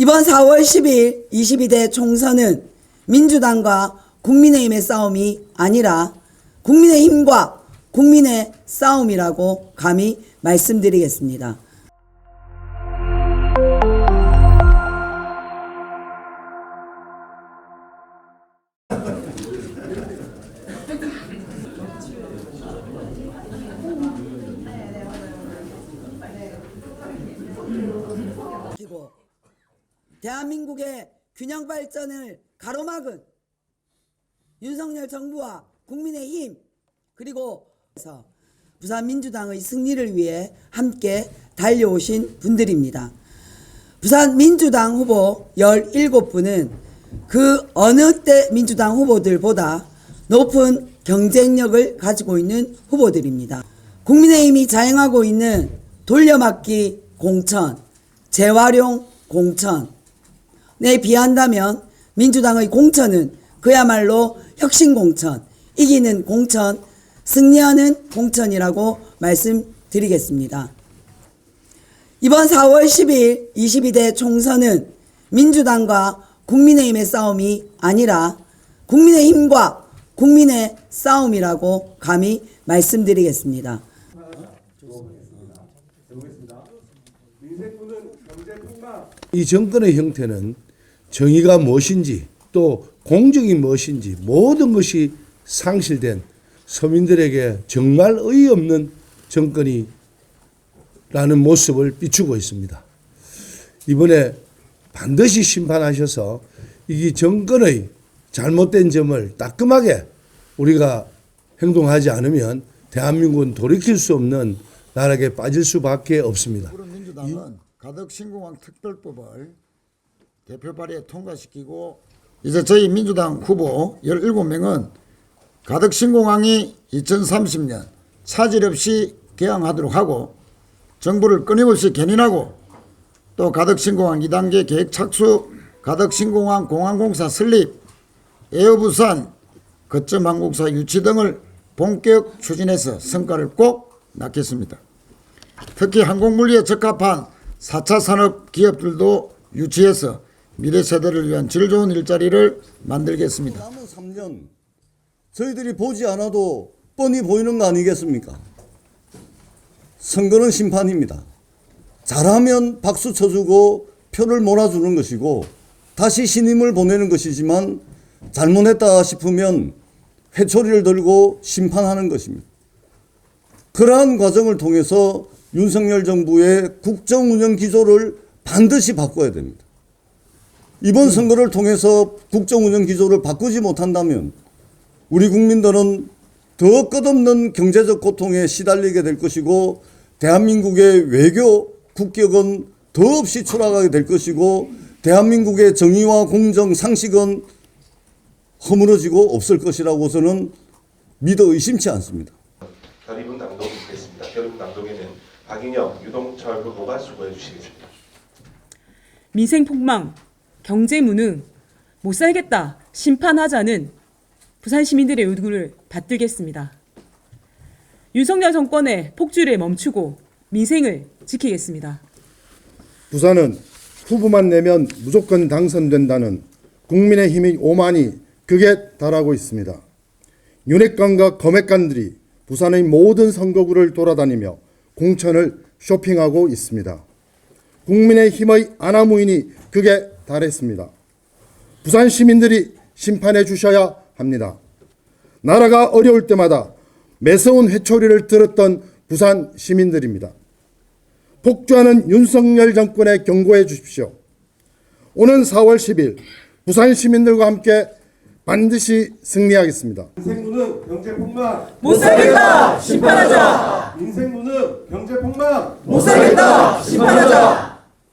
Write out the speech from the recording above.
이번 4월 10일 22대 총선은 민주당과 국민의힘의 싸움이 아니라 국민의힘과 국민의 싸움이라고 감히 말씀드리겠습니다. 대한민국의 균형 발전을 가로막은 윤석열 정부와 국민의힘 그리고 부산 민주당의 승리를 위해 함께 달려오신 분들입니다. 부산 민주당 후보 17분은 그 어느 때 민주당 후보들보다 높은 경쟁력을 가지고 있는 후보들입니다. 국민의힘이 자행하고 있는 돌려막기 공천, 재활용 공천 에 비한다면 민주당의 공천은 그야말로 혁신 공천, 이기는 공천, 승리하는 공천이라고 말씀드리겠습니다. 이번 4월 10일 22대 총선은 민주당과 국민의힘의 싸움이 아니라 국민의힘과 국민의 싸움이라고 감히 말씀드리겠습니다. 이 정권의 형태는 정의가 무엇인지 또 공정이 무엇인지 모든 것이 상실된 서민들에게 정말 의없는 정권이 라는 모습을 비추고 있습니다. 이번에 반드시 심판하셔서 이 정권의 잘못된 점을 따끔하게 우리가 행동하지 않으면 대한민국은 돌이킬 수 없는 나락에 빠질 수밖에 없습니다. 민주당은 가덕 신공항 특별법을 대표 발의에 통과시키고 이제 저희 민주당 후보 17명은 가덕 신공항이 2030년 차질 없이 개항하도록 하고 정부를 끊임없이 견인하고 또 가덕 신공항 2단계 계획 착수, 가덕 신공항 공항공사 설립, 에어부산 거점 항공사 유치 등을 본격 추진해서 성과를 꼭 낳겠습니다. 특히 항공물리에 적합한 4차 산업 기업들도 유치해서 미래 세대를 위한 질 좋은 일자리를 만들겠습니다. 남은 3년 저희들이 보지 않아도 뻔히 보이는 거 아니겠습니까? 선거는 심판입니다. 잘하면 박수 쳐주고 표를 몰아주는 것이고 다시 신임을 보내는 것이지만 잘못했다 싶으면 회초리를 들고 심판하는 것입니다. 그러한 과정을 통해서 윤석열 정부의 국정 운영 기조를 반드시 바꿔야 됩니다. 이번 선거를 통해서 국정 운영 기조를 바꾸지 못한다면 우리 국민들은 더 끝없는 경제적 고통에 시달리게 될 것이고 대한민국의 외교 국격은 더없이 추락하게 될 것이고 대한민국의 정의와 공정 상식은 허물어지고 없을 것이라고 저는 믿어 의심치 않습니다. 결의문 낭독이 있겠습니다. 결의문 낭독에는 박인영, 유동철 후보가 수고해 주시겠습니다. 민생 폭망, 경제 무능, 못 살겠다, 심판하자는 부산 시민들의 요구를 받들겠습니다. 윤석열 정권의 폭주를 멈추고 민생을 지키겠습니다. 부산은 후보만 내면 무조건 당선된다는 국민의힘의 오만이 극에 달하고 있습니다. 윤핵관과 검핵관들이 부산의 모든 선거구를 돌아다니며 공천을 쇼핑하고 있습니다. 국민의힘의 아나무인이 극에 달했습니다. 부산 시민들이 심판해 주셔야 합니다. 나라가 어려울 때마다 매서운 회초리를 들었던 부산 시민들입니다. 폭주하는 윤석열 정권에 경고해 주십시오. 오는 4월 10일 부산 시민들과 함께 반드시 승리하겠습니다. 인생문은 경제폭망 못 살겠다, 심판하자. 인생문은 경제폭망 못 살겠다, 심판하자.